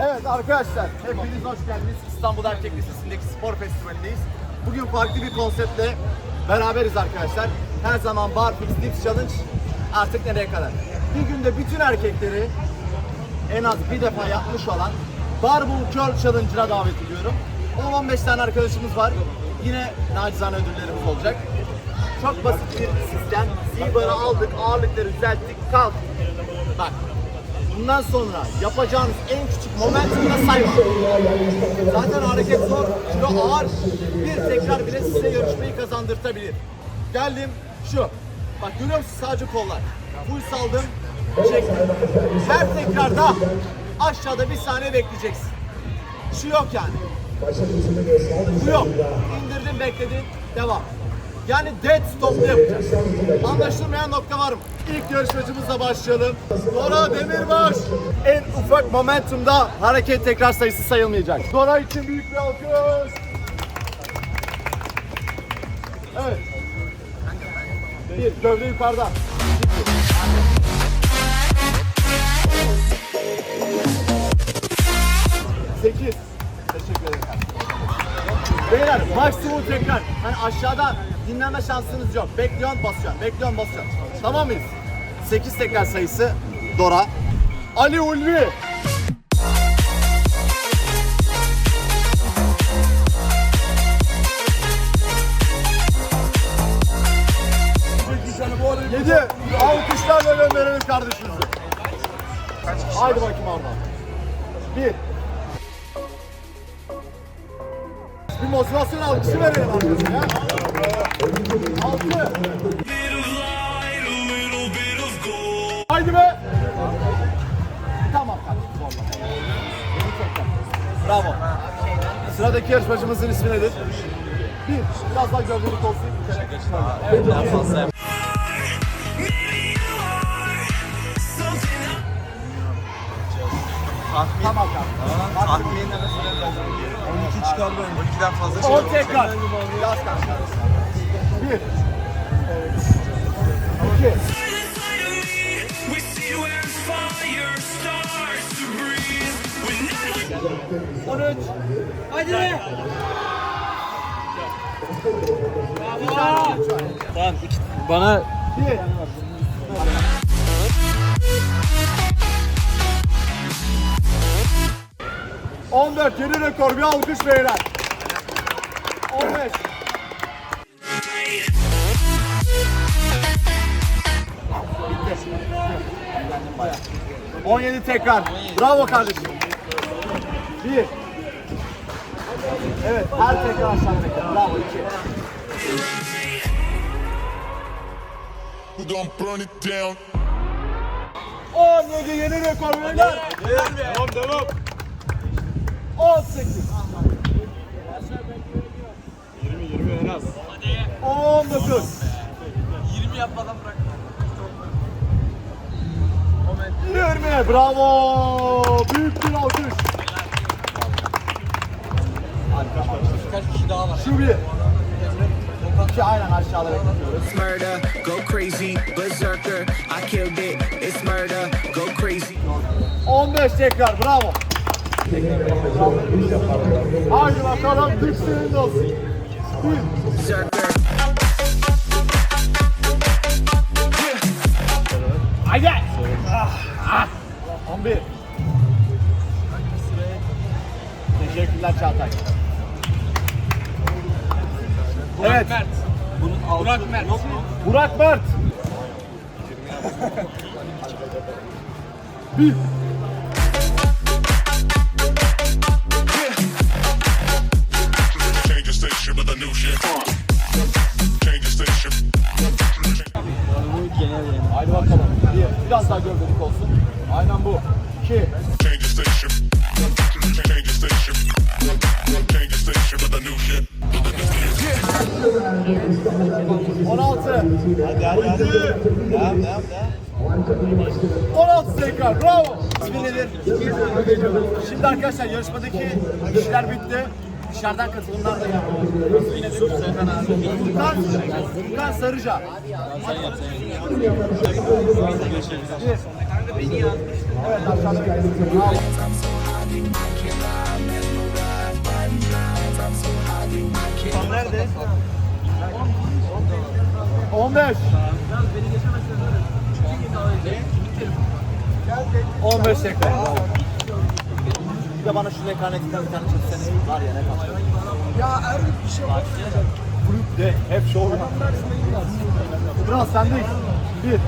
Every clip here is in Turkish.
Evet arkadaşlar, hepiniz hoş geldiniz. İstanbul Erkek Lisesi'ndeki spor festivalindeyiz. Bugün farklı bir konseptle beraberiz arkadaşlar. Her zaman barfix dips challenge artık nereye kadar? Bir günde bütün erkekleri en az bir defa yapmış olan Barbell Curl Challenge'ına davet ediyorum. 10-15 tane arkadaşımız var. Yine nacizane ödüllerimiz olacak. Çok basit bir sistem. Z-bar'ı aldık, ağırlıkları düzelttik, kalk. Bak, bundan sonra yapacağınız en küçük momentumda sayma. Zaten hareket zor, kilo ağır. Bir tekrar bile size yarışmayı kazandırtabilir. Geldim, şu. Bak görüyor musun sadece kollar. Full saldım, çektim. Her tekrarda aşağıda bir saniye bekleyeceksin. Şu yok yani. Bu yok. İndirdin, bekledin, devam. Yani dead stop'ta yapacağız. Anlaşılmayan nokta var mı? İlk yarışmacımızla başlayalım. Dora Demirbaş. En ufak momentumda hareket tekrar sayısı sayılmayacak. Dora için büyük bir alkış. Evet. Bir, gövde yukarıda. Sekiz. Teşekkür ederim. Beyler maksimum tekrar. Hani aşağıda dinlenme şansınız yok. Bekliyorsun basıyorsun. Bekliyorsun basıyorsun. Tamam mıyız? 8 tekrar sayısı Dora. Ali Ulvi. Yedi. Alkışlarla gönderelim kardeşimizi. Haydi bakayım oradan. Bir. Bir motivasyon alkışı verelim arkadaşlar ya. Altı. Haydi be. Tamam kardeşim. Bravo. Sıradaki yarışmacımızın ismi nedir? Bir. Biraz daha gövdelik olsun. Evet. Daha fazla Tamam kardeşim. Tahmin 12 çıkar ben. 12'den fazla şey 10 tekrar. Yaz breathe. When that 13. Hadi. Tamam. Bana Bir. On dört yeni rekor bir alkış beyler. 15. Bitti. Eğlendim bayağı. 17 tekrar. Bravo kardeşim. Bir. Evet her tekrar aşağı tekrar. Bravo iki. We gon' burn it down. 17 yeni rekor beyler. devam devam. 18. 20 20 en az. 19. 20 yapmadan bırak. 20. Bravo. Büyük bir alkış. Kaç kişi daha var? Şu bir. İki aynen aşağıda bekletiyoruz. murder, go crazy, berserker. I killed it, it's murder, go crazy. 15 tekrar. Bravo. Haydi bakalım. Güç senin olsun. Ah. 11. Teşekkürler Çağatay. Evet. Burak Mert. Burak Mert. Bir. 2 16 Hadi hadi hadi. Devam 16 tekrar bravo. İsmi nedir? Şimdi arkadaşlar yarışmadaki kişiler bitti. Dışarıdan katılımlar da geldi Furkan, Furkan Sarıca. Beni yazmış. Evet aşağıda Son nerede? 15. 15 tekrar. Bir de bana şu mekanetinden bir tane çeksene. Var ya ne kadar. Ya her bir şey var. Kulüp de hep şov. Biraz sendeyiz. Bir.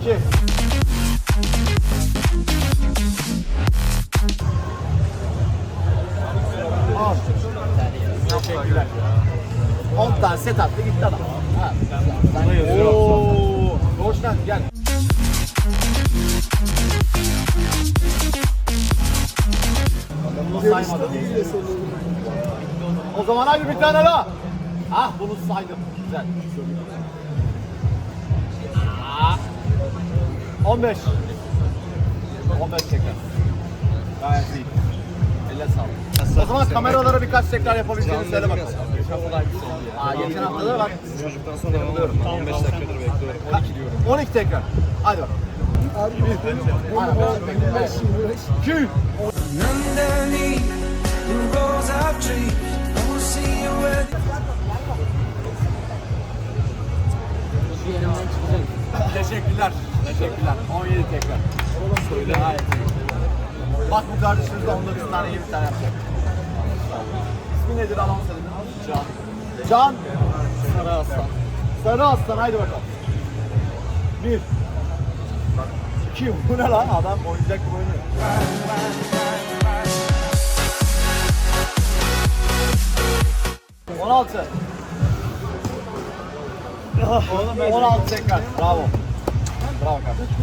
İki. Teşekkürler. 10 tane set attı gitti adam. Ha. Sen... Ooo. Doğuştan gel. Bunu. O zaman hadi bir tane daha. Ah bunu saydım. Güzel. Ah. 15. 15 tekrar. Gayet iyi. Elle sağlık. O zaman kameralara birkaç tekrar yapabileceğini söyle bakalım. Aa, geçen hafta da bak. Çocuktan sonra alıyorum. 15 dakikadır bekliyorum. 12 diyorum. 12 tekrar. Hadi bakalım. Ergün 25 25 2. Underneath the rose I've dreamed, I will see you where Teşekkürler. Teşekkürler. 17 tekrar. Söyle. İyi. Bak bu kardeşimiz de 19 tane 20 tane yapacak. İsmi nedir senin? Can. Can. Sarı Aslan. Sarı Aslan haydi bakalım. Bir. İki. Bu ne lan? Adam oyuncak gibi oynuyor. On altı. On altı tekrar. Bravo. Bravo kardeşim.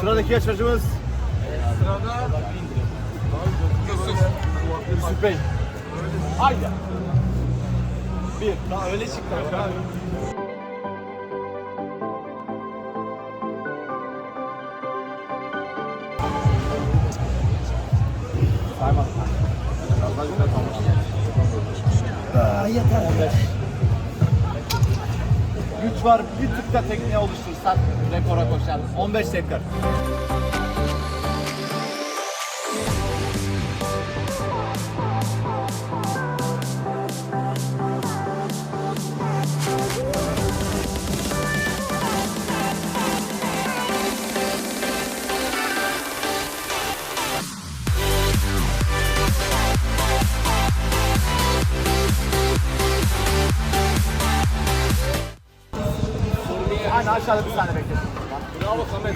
Sıradaki yarışmacımız Yusuf. Yusuf Bey. Haydi. Bir. Daha öyle çıktı daha yukarı kalmış. yeter. Var, bir tık da tekniğe oluştursan rekora koşar. 15 tekrar. Aşağıda bir saniye beklet. Bravo Samet.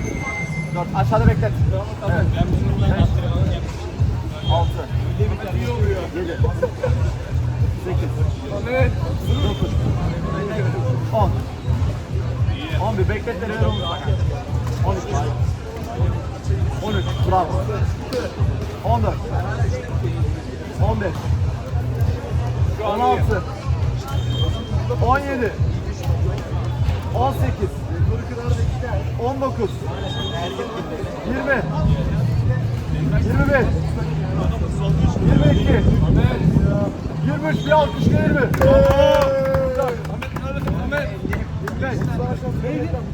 Dört aşağıda beklet. Evet. Altı. Yedi. Sekiz. Dokuz. On. On bir bekletleri ver onu bana. On üç. On üç. Bravo. On dört. On beş. On altı. On yedi. 18 19 20 21 22 23 bir alkış gelir mi?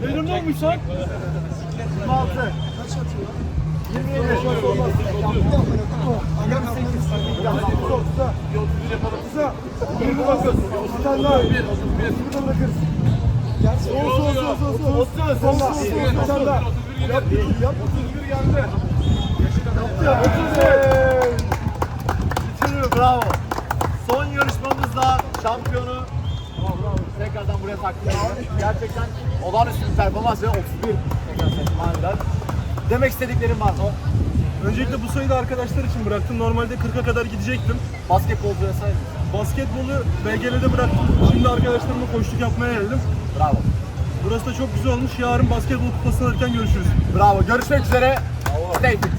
Benim ne olmuş lan? 26 27 29 Bir tane daha 29 Gerçi olsun olsun olsun olsun. Olsun olsun olsun. Bir tane daha. Yap yap 31 geldi. Yaptı ya 31. Bitiriyor bravo. Son yarışmamızda şampiyonu tekrardan buraya takdim ediyorum. Gerçekten olağanüstü bir performans ve 31 tekrar. Demek istediklerim var mı? Öncelikle bu sayıda arkadaşlar için bıraktım. Normalde 40'a kadar gidecektim. Basketbolcu vesaire. Basketbolu BGL'de bıraktım. Şimdi arkadaşlarımla koştuk yapmaya geldim. Bravo. Burası da çok güzel olmuş. Yarın basketbol kupası alırken görüşürüz. Bravo. Görüşmek üzere. Stay fit.